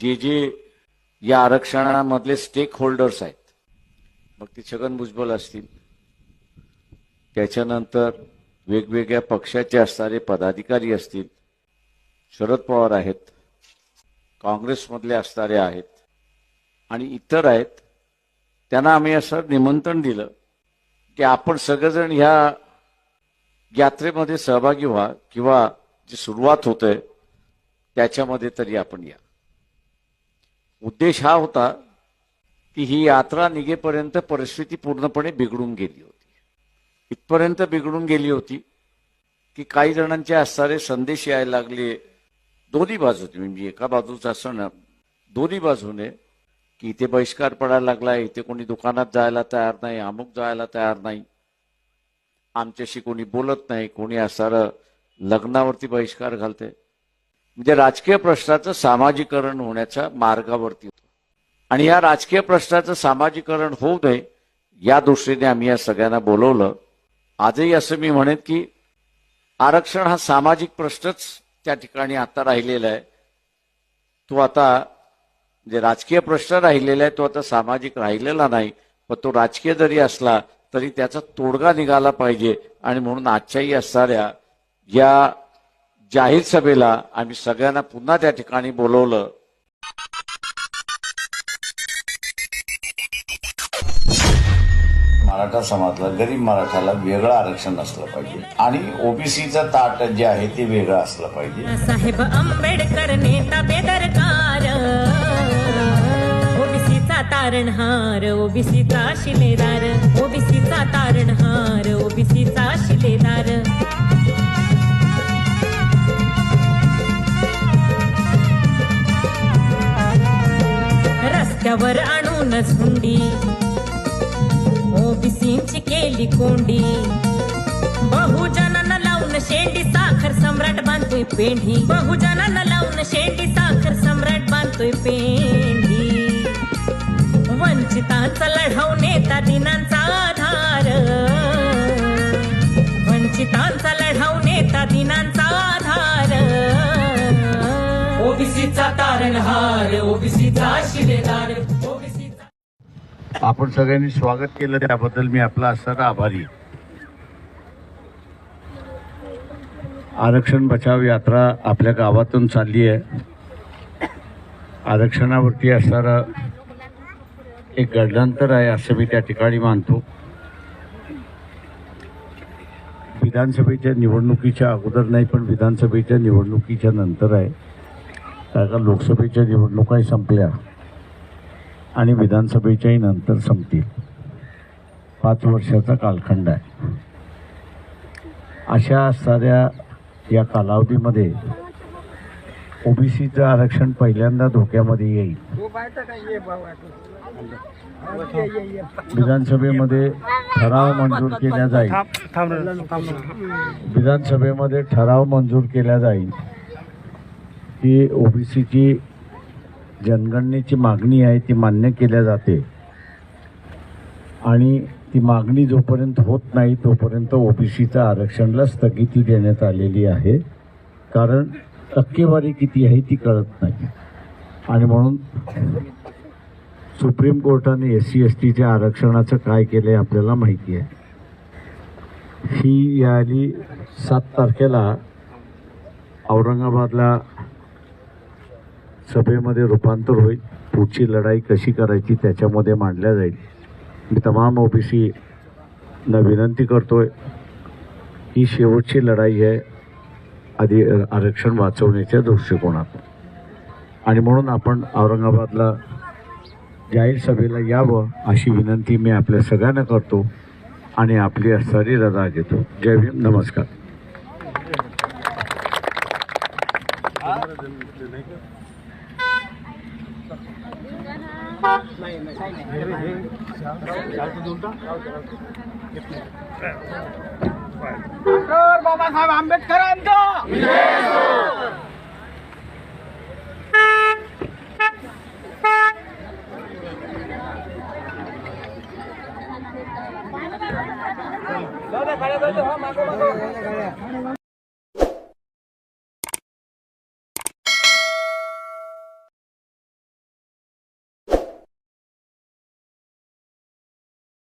जे जे या आरक्षणामधले स्टेक होल्डर्स आहेत मग ते छगन भुजबळ असतील. त्याच्यानंतर वेगवेगळ्या पक्षाचे असणारे पदाधिकारी असतील. शरद पवार आहेत काँग्रेसमधले असणारे आहेत आणि इतर आहेत. त्यांना आम्ही असं निमंत्रण दिलं की आपण सगळेजण ह्या यात्रेमध्ये सहभागी व्हा किंवा जी सुरुवात होते त्याच्यामध्ये तरी आपण या. उद्देश हा होता की ही यात्रा निघेपर्यंत परिस्थिती पूर्णपणे बिघडून गेली होती. इथपर्यंत बिघडून गेली होती की काही जणांचे असणारे संदेश यायला लागले. दोन्ही बाजूने म्हणजे एका बाजूचा असं दोन्ही बाजूने की इथे बहिष्कार पडायला लागलाय इथे कोणी दुकानात जायला तयार नाही अमुक जायला तयार नाही. आमच्याशी कोणी बोलत नाही कोणी असणारं लग्नावरती बहिष्कार घालते. म्हणजे राजकीय प्रश्नाचं सामाजिकरण होण्याच्या मार्गावरती होतो. आणि या राजकीय प्रश्नाचं सामाजिकरण होऊ नये या दृष्टीने आम्ही या सगळ्यांना बोलवलं. आजही असं मी म्हणेन की आरक्षण हा सामाजिक प्रश्नच त्या ठिकाणी आता राहिलेला आहे. तो आता जे राजकीय प्रश्न राहिलेला आहे तो आता सामाजिक राहिलेला नाही. पण तो राजकीय जरी असला तरी त्याचा तोडगा निघाला पाहिजे. आणि म्हणून आजच्याही असणाऱ्या या जाहीर सभेला आम्ही सगळ्यांना पुन्हा त्या ठिकाणी बोलवलं. मराठा समाजाला गरीब मराठाला वेगळं आरक्षण असलं पाहिजे. आणि ओबीसीचं ताट जे आहे ते वेगळं असलं पाहिजे. साहेब आंबेडकर नेता बेदरकार. ओबीसीचा तारणहार ओबीसीचा शिलेदार. डोक्यावर आणून झुंडी ओबीसींची केली कोंडी. बहुजनांना लावून शेंडी साखर सम्राट बांधतोय पेंढी. बहुजनांना लावून शेंडी साखर सम्राट बांधतोय पेंढी. वंचितांचा लढाव नेता दिनांचा ओबीसीचा शिलेदार आपण सगळ्यांनी स्वागत केलं त्याबद्दल मी आपला असणारा आभारी. आरक्षण बचाव यात्रा आपल्या गावातून चालली आहे. आरक्षणावरती असणारं एक गडलांतर आहे असं मी त्या ठिकाणी मानतो. विधानसभेच्या निवडणुकीच्या अगोदर नाही पण विधानसभेच्या निवडणुकीच्या नंतर आहे. कारण लोकसभेच्या निवडणुकाही संपल्या आणि विधानसभेच्याही नंतर संपतील. पाच वर्षाचा कालखंड आहे. अशा साऱ्या या कालावधीमध्ये ओबीसीचं आरक्षण पहिल्यांदा धोक्यामध्ये येईल. विधानसभेमध्ये ठराव मंजूर केला जाईल. विधानसभेमध्ये ठराव मंजूर केला जाईल. की ओबीसीची जनगणनेची मागणी आहे ती मान्य केल्या जाते. आणि ती मागणी जोपर्यंत होत नाही तोपर्यंत ओबीसीच्या आरक्षणाला स्थगिती देण्यात आलेली आहे. कारण टक्केवारी किती आहे ती कळत नाही. आणि म्हणून सुप्रीम कोर्टाने एस सी एस टीच्या आरक्षणाचं काय केलं आहे आपल्याला माहिती आहे. ही याली सात तारखेला औरंगाबादला सभेमध्ये रूपांतर होईल. पुढची लढाई कशी करायची त्याच्यामध्ये मांडल्या जाईल. मी तमाम ओबीसी ना विनंती करतोय ही शेवटची लढाई आहे आधी आरक्षण वाचवण्याच्या दृष्टिकोनातून आणि म्हणून आपण औरंगाबादला जाहीर सभेला यावं अशी विनंती मी आपल्या सगळ्यांना करतो आणि आपली असणारी रजा घेतो. जय भीम नमस्कार. डॉक्टर बाबासाहेब आंबेडकरांचा दादा, खाली जायचं, हा, मागं, मागं.